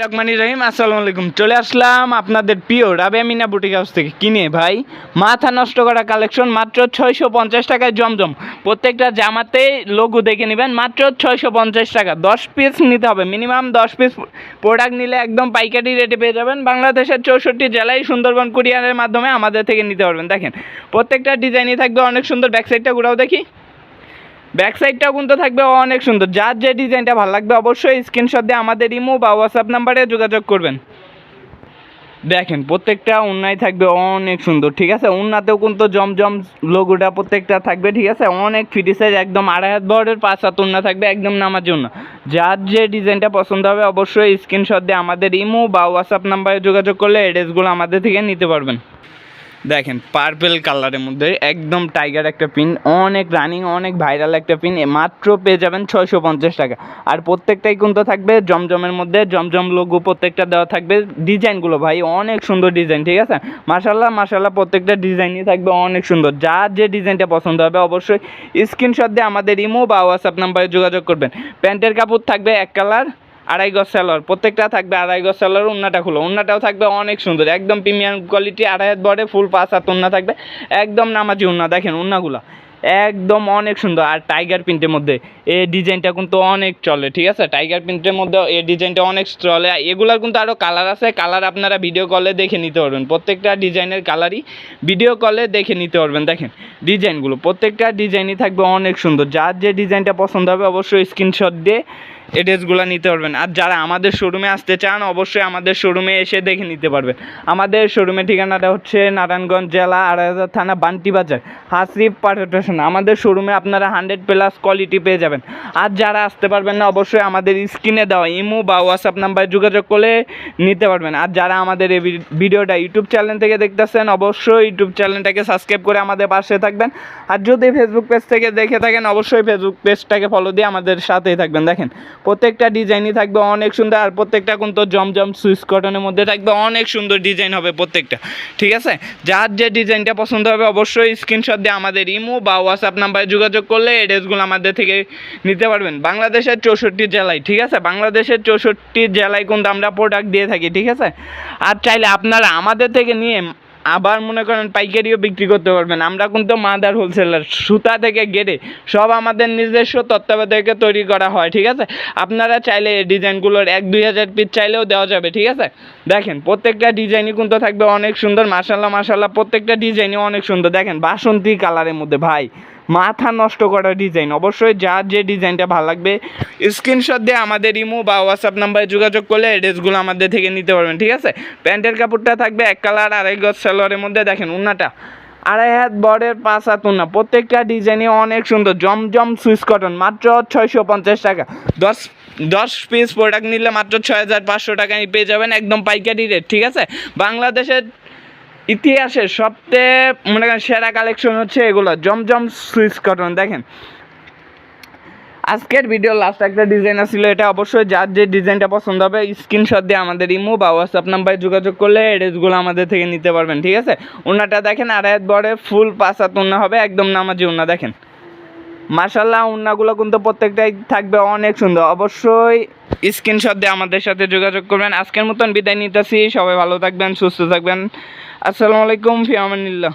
রহমানি রহিম, আসসালামু আলাইকুম। চলে আসলাম আপনাদের প্রিয় রাবিয়া মিনা বুটিক হাউস থেকে। কিনে ভাই? মাথা নষ্ট করা কালেকশন মাত্র ছয়শো পঞ্চাশ টাকায় জমজম। প্রত্যেকটা জামাতে লঘু দেখে নেবেন, মাত্র ছয়শো পঞ্চাশ টাকা। দশ পিস নিতে হবে মিনিমাম দশ পিস প্রোডাক্ট নিলে একদম পাইকারি রেটে পেয়ে যাবেন। বাংলাদেশের চৌষট্টি জেলায় সুন্দরবন কুরিয়ারের মাধ্যমে আমাদের থেকে নিতে পারবেন। দেখেন, প্রত্যেকটা ডিজাইনই থাকবে, অনেক সুন্দর ব্যাক সাইডটা ঘুরাও দেখি। ব্যাক সাইডটাও কিন্তু থাকবে অনেক সুন্দর। যার যে ডিজাইনটা ভালো লাগবে অবশ্যই স্ক্রিনশট দিয়ে আমাদের ইমো বা হোয়াটসঅ্যাপ নাম্বারে যোগাযোগ করবেন। দেখেন, প্রত্যেকটা উন্নায় থাকবে অনেক সুন্দর, ঠিক আছে? উন্নাতেও কিন্তু জমজম লোগোটা প্রত্যেকটা থাকবে, ঠিক আছে? অনেক ফিটি সাইজ একদম আড়াই হাত বহরের পাঁচ হাত উন্না থাকবে, একদম নামার জন্য যার যে ডিজাইনটা পছন্দ হবে অবশ্যই স্ক্রিনশট দিয়ে আমাদের ইমো বা হোয়াটসঅ্যাপ নাম্বারে যোগাযোগ করলে এড্রেসগুলো আমাদের থেকে নিতে পারবেন। দেখেন পার্পেল কালারের মধ্যে একদম টাইগার একটা পিন অনেক রানিং অনেক ভাইরাল একটা পিন মাত্র পেয়ে যাবেন ছয়শো পঞ্চাশ টাকা। আর প্রত্যেকটাই কিন্তু থাকবে জমজমের মধ্যে, জমজম লোগো প্রত্যেকটা দেওয়া থাকবে ডিজাইনগুলো ভাই অনেক সুন্দর ডিজাইন ঠিক আছে? মার্শাল্লাহ মার্শাল্লাহ প্রত্যেকটা ডিজাইনই থাকবে অনেক সুন্দর। যার যে ডিজাইনটা পছন্দ হবে অবশ্যই স্ক্রিনশট দিয়ে আমাদের ইমো বা হোয়াটসঅ্যাপ নাম্বারে যোগাযোগ করবেন। প্যান্টের কাপড় থাকবে এক কালার আড়াই গজ সেলর। প্রত্যেকটা থাকবে আড়াই গজ সেলর, উন্নাটা খুলো। উন্নাটাও থাকবে অনেক সুন্দর, একদম প্রিমিয়াম কোয়ালিটি, আড়াই হাত বড়ে, ফুল পাঁচ হাত উন্না থাকবে। একদম নামাজি উন্না, দেখেন উন্নাগুলো। একদম অনেক সুন্দর। আর টাইগার প্রিন্টের মধ্যে এই ডিজাইনটা কিন্তু অনেক চলে, ঠিক আছে? টাইগার প্রিন্টের মধ্যে এই ডিজাইনটা অনেক চলে। এগুলার কিন্তু আরও কালার আছে, কালার আপনারা ভিডিও কলে দেখে নিতে পারবেন। প্রত্যেকটা ডিজাইনের কালারই ভিডিও কলে দেখে নিতে পারবেন, দেখেন ডিজাইনগুলো। প্রত্যেকটা ডিজাইনই থাকবে অনেক সুন্দর। যার যে ডিজাইনটা পছন্দ হবে অবশ্যই স্ক্রিনশট দিয়ে এই ড্রেসগুলো নিতে পারবেন। আর যারা আমাদের শোরুমে আসতে চান, অবশ্যই আমাদের শোরুমে এসে দেখে নিতে পারবেন আমাদের শোরুমের ঠিকানাটা হচ্ছে নারায়ণগঞ্জ জেলা, আড়াইহাজার থানা, বান্টি বাজার হাসিফ পাঠোটেশন আমাদের শোরুমে আপনারা হান্ড্রেড প্লাস কোয়ালিটি পেয়ে যাবেন। আর যারা আসতে পারবেন না, অবশ্যই আমাদের স্ক্রিনে দেওয়া ইমো বা হোয়াটসঅ্যাপ নাম্বারে যোগাযোগ করলে নিতে পারবেন। আর যারা আমাদের এই ভিডিওটা ইউটিউব চ্যানেল থেকে দেখতেছেন, অবশ্যই ইউটিউব চ্যানেলটাকে সাবস্ক্রাইব করে আমাদের পাশে থাকবেন। আর যদি ফেসবুক পেজ থেকে দেখে থাকেন, অবশ্যই ফেসবুক পেজটাকে ফলো দিয়ে আমাদের সাথেই থাকবেন। দেখেন প্রত্যেকটা ডিজাইনই থাকবে অনেক সুন্দর, আর প্রত্যেকটা কোন কিন্তু জমজম সুইচ কটনের মধ্যে থাকবে অনেক সুন্দর ডিজাইন হবে প্রত্যেকটা। ঠিক আছে? যার যে ডিজাইনটা পছন্দ হবে অবশ্যই স্ক্রিনশট দিয়ে আমাদের ইমো বা হোয়াটসঅ্যাপ নাম্বারে যোগাযোগ করলে এই ড্রেসগুলো আমাদের থেকে নিতে পারবেন। বাংলাদেশের চৌষট্টি জেলায়, ঠিক আছে? বাংলাদেশের চৌষট্টি জেলায় কিন্তু আমরা প্রোডাক্ট দিয়ে থাকি, ঠিক আছে? আর চাইলে আপনারা আমাদের থেকে নিয়ে আবার মনে করেন পাইকারিও বিক্রি করতে পারবেন। আমরা কিন্তু মাদার হোলসেলার সুতা থেকে গেড়ে সব আমাদের নিজস্ব তত্ত্বাবধায়কে তৈরি করা হয়, ঠিক আছে? আপনারা চাইলে ডিজাইনগুলোর এক দুই হাজার পিস চাইলেও দেওয়া যাবে, ঠিক আছে? দেখেন, প্রত্যেকটা ডিজাইনই কিন্তু থাকবে অনেক সুন্দর মাসাল্লাহ মাসাল্লাহ প্রত্যেকটা ডিজাইনই অনেক সুন্দর। দেখেন, বাসন্তী কালারের মধ্যে, ভাই মাথা নষ্ট করা ডিজাইন অবশ্যই যার যে ডিজাইনটা ভালো লাগবে স্ক্রিনশট দিয়ে আমাদের ইমো বা হোয়াটসঅ্যাপ নাম্বারে যোগাযোগ করলে ড্রেসগুলো আমাদের থেকে নিতে পারবেন, ঠিক আছে? প্যান্টের কাপড়টা থাকবে এক কালার আড়াই গজ সালোয়ারের মধ্যে। দেখেন উন্নাটা। আড়াই হাত বরের পাঁচ হাত উন্না। প্রত্যেকটা ডিজাইনই অনেক সুন্দর। জমজম সুইচ কটন, মাত্র ছয়শো পঞ্চাশ টাকা। দশ দশ পিস প্রোডাক্ট নিলে মাত্র ছয় হাজার পাঁচশো টাকায় পেয়ে যাবেন একদম পাইকারি রেট ঠিক আছে? বাংলাদেশের ইতিহাসের সবচেয়ে, মনে করেন, সেরা কালেকশন হচ্ছে এগুলো, জমজম সুইচ কটন দেখেন। আজকের ভিডিও লাস্ট একটা ডিজাইন আসছিল এটা অবশ্যই যার যে ডিজাইনটা পছন্দ হবে স্ক্রিনশট দিয়ে আমাদের ইমো বা হোয়াটসঅ্যাপ নাম্বারে যোগাযোগ করলে এড্রেসগুলো ড্রেসগুলো আমাদের থেকে নিতে পারবেন, ঠিক আছে? ওনাটা দেখেন, আড়াই বড়ে ফুল পাসাত ওনা হবে, একদম নামাজি ওনা দেখেন। মার্শাল্লাহ উন্নাগুলো কিন্তু প্রত্যেকটাই থাকবে অনেক সুন্দর। অবশ্যই স্ক্রিনশট দিয়ে আমাদের সাথে যোগাযোগ করবেন। আজকের মতন বিদায় নিতেছি। সবাই ভালো থাকবেন, সুস্থ থাকবেন। আসসালামু আলাইকুম, ফিয়ামানিল্লাহ।